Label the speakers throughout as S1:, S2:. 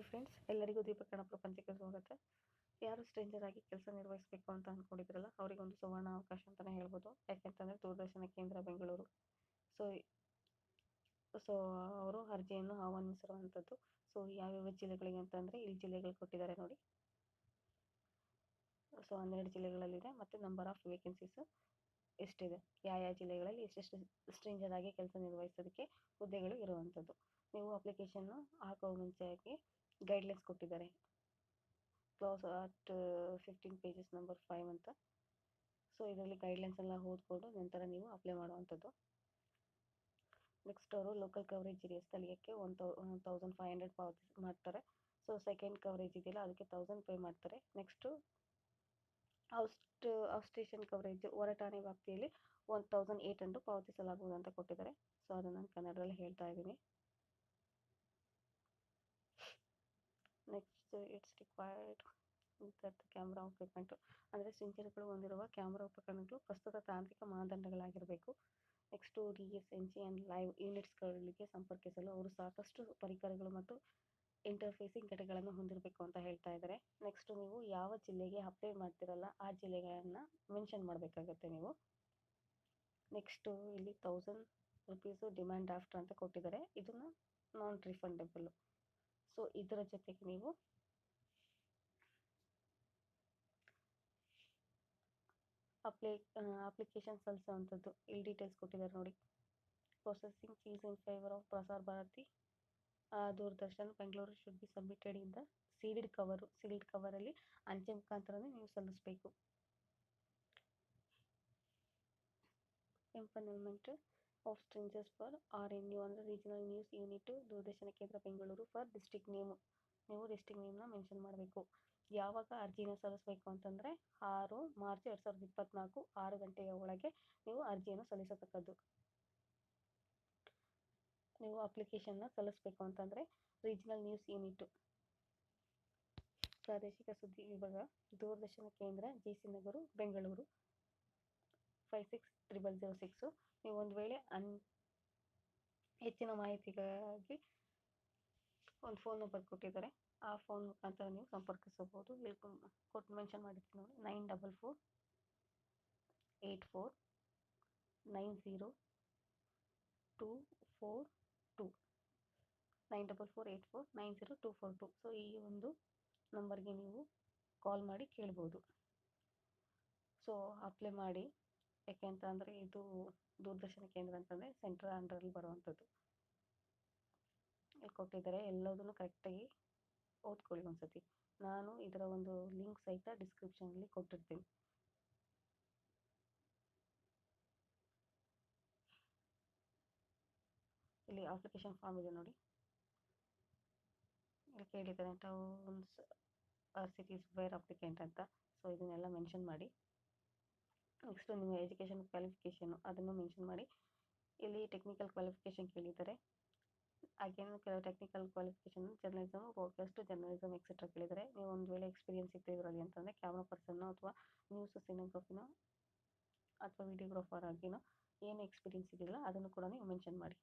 S1: Hi friends, ಎಲ್ಲರಿಗೂ ದೀಪಕರಣ ಪ್ರಪಂಚಕ್ಕೆ ಸ್ವಾಗತ. ಯಾರು ಸ್ಟ್ರೇಂಜರ್ ಆಗಿ ಕೆಲಸ ನಿರ್ವಹಿಸಬೇಕು ಅಂತ ಅಂದ್ಕೊಂಡಿದ್ರಲ್ಲ ಅವರಿಗೊಂದು ಸುವರ್ಣ ಅವಕಾಶ ಅಂತಲೇ ಹೇಳ್ಬೋದು. ಯಾಕೆಂತಂದರೆ ದೂರದರ್ಶನ ಕೇಂದ್ರ ಬೆಂಗಳೂರು. ಸೊ ಸೊ ಅವರು ಅರ್ಜಿಯನ್ನು ಆಹ್ವಾನಿಸಿರುವಂಥದ್ದು. ಸೊ ಯಾವ್ಯಾವ ಜಿಲ್ಲೆಗಳಿಗೆ ಅಂತಂದರೆ, ಇಲ್ಲಿ ಜಿಲ್ಲೆಗಳು ಕೊಟ್ಟಿದ್ದಾರೆ ನೋಡಿ. ಸೊ ಹನ್ನೆರಡು ಜಿಲ್ಲೆಗಳಲ್ಲಿದೆ, ಮತ್ತು ನಂಬರ್ ಆಫ್ ವೇಕೆನ್ಸೀಸ್ ಎಷ್ಟಿದೆ? ಯಾವ ಯಾವ ಜಿಲ್ಲೆಗಳಲ್ಲಿ ಎಷ್ಟೆಷ್ಟು ಸ್ಟ್ರೇಂಜರ್ ಆಗಿ ಕೆಲಸ ನಿರ್ವಹಿಸೋದಕ್ಕೆ ಹುದ್ದೆಗಳು ಇರುವಂಥದ್ದು. ನೀವು ಅಪ್ಲಿಕೇಶನ್ನು ಹಾಕೋ ಮುಂಚೆಯಾಗಿ ಗೈಡ್ಲೈನ್ಸ್ ಕೊಟ್ಟಿದ್ದಾರೆ. Clause at fifteen pages number five ಅಂತ. ಸೊ ಇದರಲ್ಲಿ ಗೈಡ್ಲೈನ್ಸ್ ಎಲ್ಲ ಓದ್ಕೊಂಡು ನಂತರ ನೀವು ಅಪ್ಲೈ ಮಾಡುವಂಥದ್ದು. ನೆಕ್ಸ್ಟ್ ಅವರು ಲೋಕಲ್ ಕವರೇಜ್ ಇದೆಯಾ ಸ್ಥಳೀಯಕ್ಕೆ ಒನ್ ತೌ ತೌಸಂಡ್ ಫೈವ್ ಹಂಡ್ರೆಡ್ ಪಾವತಿ ಮಾಡ್ತಾರೆ. ಸೊ ಸೆಕೆಂಡ್ ಕವರೇಜ್ ಇದೆಯಲ್ಲ, ಅದಕ್ಕೆ ತೌಸಂಡ್ ಪೇ ಮಾಡ್ತಾರೆ. ನೆಕ್ಸ್ಟು ಔಸ್ಟ್ ಔಟ್ ಸ್ಟೇಷನ್ ಕವರೇಜ್ ಹೊರಟಾಣೆ ವ್ಯಾಪ್ತಿಯಲ್ಲಿ ಒನ್ ತೌಸಂಡ್ ಏಯ್ಟ್ ಹಂಡ್ರೆಡ್ ಪಾವತಿಸಲಾಗುವುದು ಅಂತ ಕೊಟ್ಟಿದ್ದಾರೆ. ಸೊ ಅದನ್ನು ನಾನು ಕನ್ನಡದಲ್ಲಿ ಹೇಳ್ತಾ ಇದ್ದೀನಿ. Next it's required with camera ಉಪಕರಣಗಳು ಅಂದರೆ ಸೆನ್ಸರ್ಗಳು ಹೊಂದಿರುವ ಕ್ಯಾಮ್ರಾ ಉಪಕರಣಗಳು ಪ್ರಸ್ತುತ ತಾಂತ್ರಿಕ ಮಾನದಂಡಗಳಾಗಿರಬೇಕು. Next D S N G and live ಯೂನಿಟ್ಸ್ಗಳಿಗೆ ಸಂಪರ್ಕಿಸಲು ಅವರು ಸಾಕಷ್ಟು ಪರಿಕರಗಳು ಮತ್ತು ಇಂಟರ್ಫೇಸಿಂಗ್ ಘಟಕಗಳನ್ನು ಹೊಂದಿರಬೇಕು ಅಂತ ಹೇಳ್ತಾ ಇದ್ದಾರೆ. ನೆಕ್ಸ್ಟ್ ನೀವು ಯಾವ ಜಿಲ್ಲೆಗೆ ಅಪ್ಲೈ ಮಾಡ್ತಿರಲ್ಲ ಆ ಜಿಲ್ಲೆಗಳನ್ನು ಮೆನ್ಷನ್ ಮಾಡಬೇಕಾಗತ್ತೆ ನೀವು. ನೆಕ್ಸ್ಟು ಇಲ್ಲಿ ತೌಸಂಡ್ ರುಪೀಸು ಡಿಮ್ಯಾಂಡ್ ಆಫ್ಟರ್ ಅಂತ ಕೊಟ್ಟಿದ್ದಾರೆ. ಇದನ್ನು ನಾನ್ ರಿಫಂಡಬಲ್ಲು ಸೊ ಇದರ ಜೊತೆಗೆ ನೀವು ಅಪ್ಲೈ ಅಪ್ಲಿಕೇಶನ್ ಸಲ್ಲಿಸುವಂಥದ್ದು. ಇಲ್ಲಿ ಡೀಟೇಲ್ಸ್ ಕೊಟ್ಟಿದ್ದಾರೆ ನೋಡಿ. Processing fees in favour of Prasar Bharati Doordarshan Bengaluru should be submitted in the sealed cover sealed ಕವರಲ್ಲಿ ಅಂಚೆ ಮುಖಾಂತರನೇ ನೀವು ಸಲ್ಲಿಸಬೇಕು. Empanelment of stringers for R N U ಅಂದರೆ regional news unit Doordarshan Kendra Bengaluru for district name ನೀವು district ನೇಮ್ನ mention ಮಾಡಬೇಕು. ಯಾವಾಗ ಅರ್ಜಿನ ಸಲ್ಲಿಸಬೇಕು ಅಂತಂದರೆ ಆರು ಮಾರ್ಚ್ ಎರಡು ಸಾವಿರದ ಇಪ್ಪತ್ನಾಲ್ಕು ಆರು ಗಂಟೆಯ ಒಳಗೆ ನೀವು ಅರ್ಜಿಯನ್ನು ಸಲ್ಲಿಸತಕ್ಕದ್ದು. ನೀವು ಅಪ್ಲಿಕೇಶನ್ನ ಸಲ್ಲಿಸಬೇಕು ಅಂತಂದರೆ ರೀಜನಲ್ ನ್ಯೂಸ್ ಯೂನಿಟು ಪ್ರಾದೇಶಿಕ ಸುದ್ದಿ ವಿಭಾಗ Doordarshan Kendra G C ನಗರು Bengaluru five six triple zero six ನೀವು ಒಂದು ವೇಳೆ ಅನ್ ಹೆಚ್ಚಿನ ಮಾಹಿತಿಗಾಗಿ ಒಂದು ಫೋನ್ ನಂಬರ್ ಕೊಟ್ಟಿದ್ದಾರೆ. ಆ ಫೋನ್ ಮುಖಾಂತರ ನೀವು ಸಂಪರ್ಕಿಸಬಹುದು. ಇಲ್ಲಿ ಕೊಟ್ಟು ಮೆನ್ಷನ್ ಮಾಡಿರ್ತೀನಿ ನೋಡಿ. Nine double four eight four nine zero two four two nine double four eight four nine zero two four two so ಈ ಒಂದು ನಂಬರ್ಗೆ ನೀವು ಕಾಲ್ ಮಾಡಿ ಕೇಳ್ಬೋದು. ಸೊ ಅಪ್ಲೈ ಮಾಡಿ. ಯಾಕೆ ಅಂತ ಅಂದರೆ ಇದು ದೂರದರ್ಶನ ಕೇಂದ್ರ ಅಂತಂದರೆ ಸೆಂಟ್ರಲ್ ಅಂಡರಲ್ಲಿ ಬರುವಂಥದ್ದು. ಇಲ್ಲಿ ಕೊಟ್ಟಿದ್ದಾರೆ? ಎಲ್ಲದನ್ನು ಕರೆಕ್ಟಾಗಿ ಓದ್ಕೊಳ್ಳಿ ಒಂದ್ಸತಿ. ನಾನು ಇದರ ಒಂದು ಲಿಂಕ್ ಸಹಿತ ಡಿಸ್ಕ್ರಿಪ್ಷನಲ್ಲಿ ಕೊಟ್ಟಿರ್ತೀನಿ. ಇಲ್ಲಿ ಅಪ್ಲಿಕೇಶನ್ ಫಾರ್ಮ್ ಇದೆ ನೋಡಿ. ಇಲ್ಲಿ ಕೇಳಿದ್ದಾರೆ ಟೌನ್ಸ್ ಸಿಟೀಸ್ ವೇರ್ ಅಪ್ಲಿಕೆಂಟ್ ಅಂತ. ಸೊ ಇದನ್ನೆಲ್ಲ ಮೆನ್ಷನ್ ಮಾಡಿ. ನೆಕ್ಸ್ಟ್ ನಿಮ್ಮ ಎಜುಕೇಷನ್ ಕ್ವಾಲಿಫಿಕೇಷನು ಅದನ್ನು ಮೆನ್ಷನ್ ಮಾಡಿ. ಇಲ್ಲಿ ಟೆಕ್ನಿಕಲ್ ಕ್ವಾಲಿಫಿಕೇಷನ್ ಕೇಳಿದ್ದಾರೆ. ಹಾಗೇನು ಕೆಲವು technical qualification journalism broadcast journalism etcetera ಕೇಳಿದರೆ ನೀವು ಒಂದು ವೇಳೆ ಎಕ್ಸ್ಪೀರಿಯನ್ಸ್ ಇತ್ತು ಇದರಲ್ಲಿ ಅಂತಂದರೆ ಕ್ಯಾಮ್ರಾ ಪರ್ಸನ್ನು ಅಥವಾ ನ್ಯೂಸ್ ಸಿನಿಗ್ರಫಿನೋ ಅಥವಾ ವಿಡಿಯೋಗ್ರಾಫರ್ ಆಗಿನೋ ಏನು ಎಕ್ಸ್ಪೀರಿಯನ್ಸ್ ಇದೆಯಲ್ಲ ಅದನ್ನು ಕೂಡ ನೀವು ಮೆನ್ಷನ್ ಮಾಡಿ.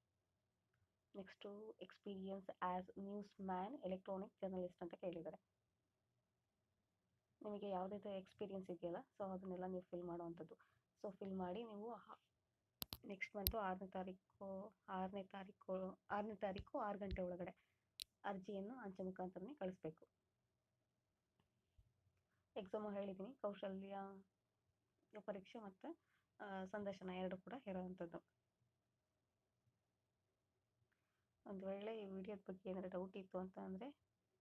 S1: Next experience as news man electronic journalist ಅಂತ ಕೇಳಿದ್ದಾರೆ. ನಿಮಗೆ ಯಾವುದೇ ಎಕ್ಸ್ಪೀರಿಯನ್ಸ್ ಇದೆಯಲ್ಲ ಸೊ ಅದನ್ನೆಲ್ಲ ನೀವು ಫಿಲ್ ಮಾಡುವಂಥದ್ದು. ಸೊ ಫಿಲ್ ಮಾಡಿ ನೀವು ನೆಕ್ಸ್ಟ್ ಮಂತು ಆರನೇ ತಾರೀಕು ಆರನೇ ತಾರೀಕು ಆರನೇ ತಾರೀಕು ಆರು ಗಂಟೆ ಒಳಗಡೆ ಅರ್ಜಿಯನ್ನು ಅಂಚೆ ಮುಖಾಂತರನೇ ಕಳಿಸ್ಬೇಕು. ಎಕ್ಸಾಮು ಹೇಳಿದ್ದೀನಿ ಕೌಶಲ್ಯ ಪರೀಕ್ಷೆ ಮತ್ತು ಸಂದರ್ಶನ ಎರಡು ಕೂಡ ಇರೋವಂಥದ್ದು. ಒಂದು ವೇಳೆ ಈ ವಿಡಿಯೋದ ಬಗ್ಗೆ ಏನಾದರೂ ಡೌಟ್ ಇತ್ತು ಅಂತ ಅಂದರೆ,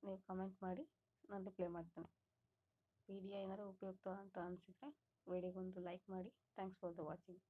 S1: ನೀವು ಕಮೆಂಟ್ ಮಾಡಿ, ನಾನು ರಿಪ್ಲೈ ಮಾಡ್ತೇನೆ. ವಿಡಿಯೋ ಏನಾದರೂ ಉಪಯುಕ್ತ ಅಂತ ಅನಿಸಿದ್ರೆ ವಿಡಿಯೋಗೊಂದು ಲೈಕ್ ಮಾಡಿ. Thanks for the watching